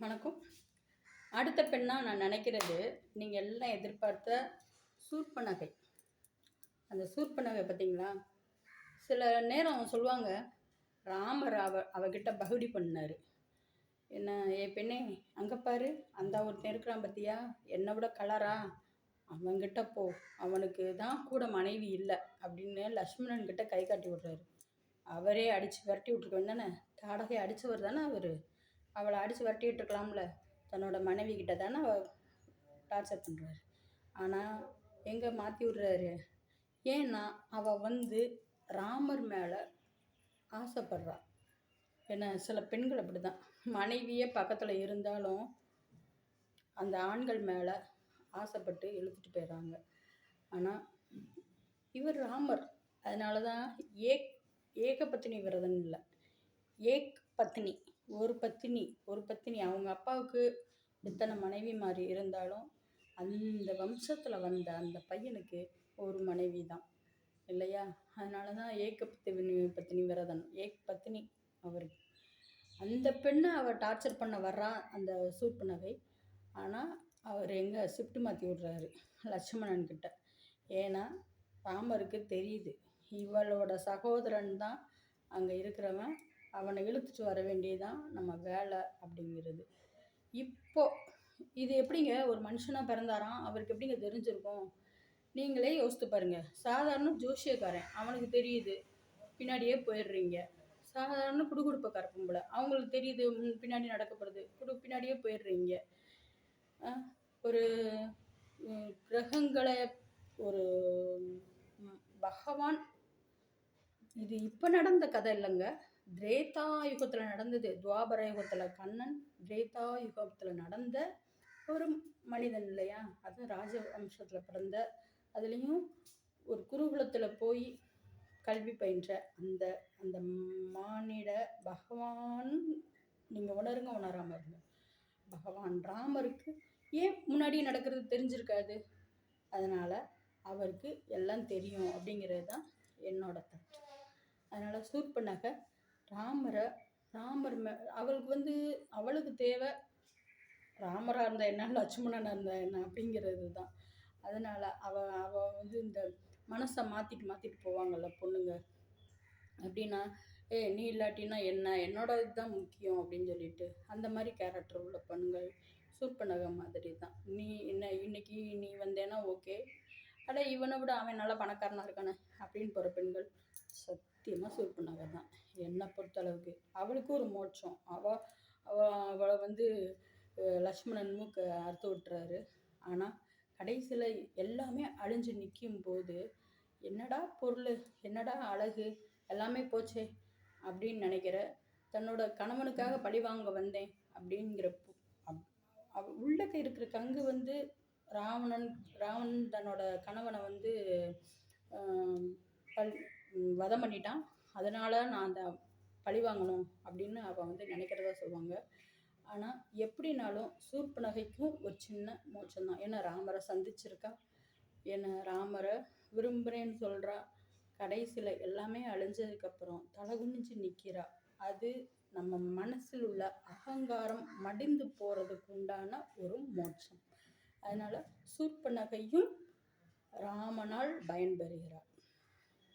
வணக்கம். அடுத்த பெண்ணாக நான் நினைக்கிறது நீங்கள் எல்லாம் எதிர்பார்த்த சூர்ப்ப நகை. அந்த சூர்ப்ப நகை பார்த்தீங்களா சில நேரம் அவன் சொல்லுவாங்க ராமர் அவ அவகிட்ட பகுடி பண்ணார். என்ன ஏ பெண்ணே அங்கே பாரு அந்த ஒருத்தன் இருக்கிறான் பார்த்தியா என்னை விட கலரா? அவன்கிட்ட போ. அவனுக்கு தான் கூட மனைவி இல்லை. அப்படின்னு லக்ஷ்மணன் கிட்ட கை காட்டி விட்றாரு. அவரே அடித்து விரட்டி விட்ருக்க தானே தாடகை அடித்தவர் தானே அவர்? அவளை அடித்து விரட்டி இருக்கலாம்ல. தன்னோட மனைவி கிட்ட தானே அவள் டார்ச்சர் பண்ணுறாரு ஆனால் எங்கே மாற்றி விட்றாரு? ஏன்னா அவள் வந்து ராமர் மேலே ஆசைப்படுறா. என்ன சில பெண்கள் அப்படி தான் மனைவியே பக்கத்தில் இருந்தாலும் அந்த ஆண்கள் மேலே ஆசைப்பட்டு இழுத்துட்டு போயிடுறாங்க. ஆனால் இவர் ராமர். அதனால தான் ஏக் ஏகபத்தினி விரதன் விரதம் இல்லை. ஏக் பத்தினி. ஒரு பத்தினி ஒரு பத்தினி. அவங்க அப்பாவுக்கு இத்தனை மனைவி மாதிரி இருந்தாலும் அந்த வம்சத்தில் வந்த அந்த பையனுக்கு ஒரு மனைவி தான். இல்லையா? அதனால தான் ஏக்க பத்தினி பத்தினி விரதன் ஏக் பத்தினி அவருக்கு அந்த பெண்ணை அவர் டார்ச்சர் பண்ண வர்றான் அந்த சூட் நகை ஆனால் அவர் எங்கே ஷிஃப்ட் மாற்றி விட்றாரு லட்சுமணன் கிட்ட. ஏன்னா ராமருக்கு தெரியுது. இவளோட சகோதரன் தான் அங்கே இருக்கிறவன். அவனை இழுத்துட்டு வர வேண்டியதுதான் நம்ம வேலை அப்படிங்கிறது. இப்போ இது எப்படிங்க? ஒரு மனுஷனாக பிறந்தாராம் அவருக்கு எப்படிங்க தெரிஞ்சிருக்கும்? நீங்களே யோசித்து பாருங்க. சாதாரண ஜோஷியக்காரன் அவனுக்கு தெரியுது பின்னாடியே போயிடுறீங்க. சாதாரண குடுகுடுப்பக்கார பொம்பளை அவங்களுக்கு தெரியுது முன் பின்னாடி நடக்கப்படுது குடு பின்னாடியே போயிடுறீங்க. ஒரு கிரகங்களை ஒரு பகவான் இது இப்போ நடந்த கதை இல்லைங்க. திரேதா யுகத்தில் நடந்தது. துவாபர யுகத்தில் கண்ணன் திரேதா யுகத்தில் நடந்த ஒரு மனிதன் இல்லையா? அது ராஜவம்சத்தில் பிறந்த அதுலேயும் ஒரு குருகுலத்தில் போய் கல்வி பயின்ற அந்த அந்த மானிட பகவான் நீங்கள் உணருங்க உணராமல் இருங்க. பகவான் ராமருக்கு ஏன் முன்னாடி நடக்கிறது தெரிஞ்சிருக்காது? அதனால் அவருக்கு எல்லாம் தெரியும் அப்படிங்கிறது தான் என்னோட தட்டு அதனால் சூர்பனகை ராமரை ராமர் மே அவளுக்கு வந்து அவளுக்கு தேவை. ராமராக இருந்தால் என்ன லட்சுமணனாக இருந்தால் என்ன அப்படிங்கிறது தான். அதனால் அவள் அவள் வந்து இந்த மனசை மாற்றிட்டு மாற்றிட்டு போவாங்கல்ல பொண்ணுங்க. அப்படின்னா ஏ நீ இல்லாட்டினா என்ன? என்னோட இதுதான் முக்கியம் அப்படின்னு சொல்லிட்டு அந்த மாதிரி கேரக்டர் உள்ள பொண்ணுங்கள் சூர்பனகை மாதிரி தான். நீ என்ன இன்னைக்கு நீ வந்தேன்னா ஓகே அட இவனை விட அவன் நல்லா பணக்காரனாக இருக்கானே அப்படின்னு போகிற பெண்கள். சத்தியமாக சூர்பனகை தான் என்னை பொறுத்தளவுக்கு. அவளுக்கு ஒரு மோட்சம். அவள் அவ அவளை வந்து அஹ், லக்ஷ்மணன் மூக்க அறுத்து விட்டுறாரு. ஆனால் கடைசியில் எல்லாமே அழிஞ்சு நிற்கும் போது என்னடா பொருள்? என்னடா அழகு? எல்லாமே போச்சே அப்படின்னு நினைக்கிற தன்னோட கணவனுக்காக பழி வாங்க வந்தேன் அப்படிங்கிற பு- அப்- அவ உள்ளக்க இருக்கிற கங்கு வந்து ராவணன் ராவணன் தன்னோட கணவனை வந்து பல் வதம் பண்ணிட்டான். அதனால் நான் அந்த பழி வாங்கணும் அப்படின்னு அவள் வந்து நினைக்கிறதா சொல்லுவாங்க. ஆனால் எப்படினாலும் சூர்பனகைக்கும் ஒரு சின்ன மோட்சம்தான் ஏன்னா ராமரை சந்திச்சிருக்கா? என்னை ராமரை விரும்புகிறேன்னு சொல்கிறா கடைசியில் எல்லாமே அழிஞ்சதுக்கப்புறம் தலை குனிஞ்சு நிற்கிறா அது நம்ம மனசில் உள்ள அகங்காரம் மடிந்து போகிறதுக்கு உண்டான ஒரு மோட்சம். அதனால் சூர்பனகையும் ராமனால் பயன்பெறுகிறார்